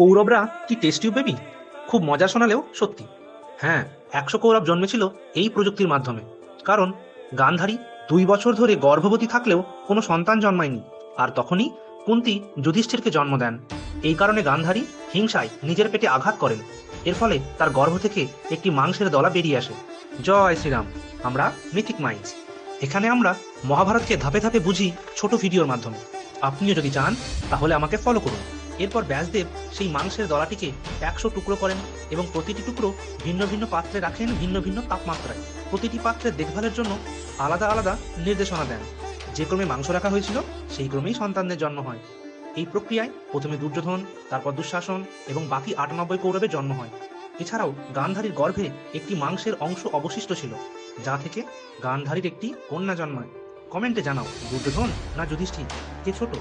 কৌরবরা কি টেস্টিও বেবি খুব মজা শোনালেও সত্যি। হ্যাঁ একশো কৌরব জন্মেছিল এই প্রযুক্তির মাধ্যমে। কারণ গান্ধারী দুই বছর ধরে গর্ভবতী থাকলেও কোনো সন্তান জন্মায়নি। আর তখনই কুন্তি যুধিষ্ঠিরকে জন্ম দেন। এই কারণে গান্ধারী হিংসায় নিজের পেটে আঘাত করেন। এর ফলে তার গর্ভ থেকে একটি মাংসের দলা বেরিয়ে আসে। জয় শ্রীরাম, আমরা মিথিক মাইন্ডস এখানে আমরা মহাভারতকে ধাপে ধাপে বুঝি ছোট ভিডিওর মাধ্যমে। আপনিও যদি চান, তাহলে আমাকে ফলো করুন। এরপর ব্যাসদেব সেই মাংসের দলাটিকে একশো টুকরো করেন এবং প্রতিটি টুকরো ভিন্ন ভিন্ন পাত্রে রাখেন ভিন্ন ভিন্ন তাপমাত্রায়। প্রতিটি পাত্রের দেখভালের জন্য আলাদা আলাদা নির্দেশনা দেন। যে ক্রমে মাংস রাখা হয়েছিল, সেই ক্রমেই সন্তানদের জন্ম হয়। এই প্রক্রিয়ায় প্রথমে দুর্যোধন, তারপর দুঃশাসন এবং বাকি আটানব্বই কৌরবের জন্ম হয়। এছাড়াও গান্ধারীর গর্ভে একটি মাংসের অংশ অবশিষ্ট ছিল, যা থেকে গান্ধারীর একটি কন্যা জন্মায়। কমেন্টে জানাও, দুর্যোধন না যুধিষ্ঠির, কে ছোট?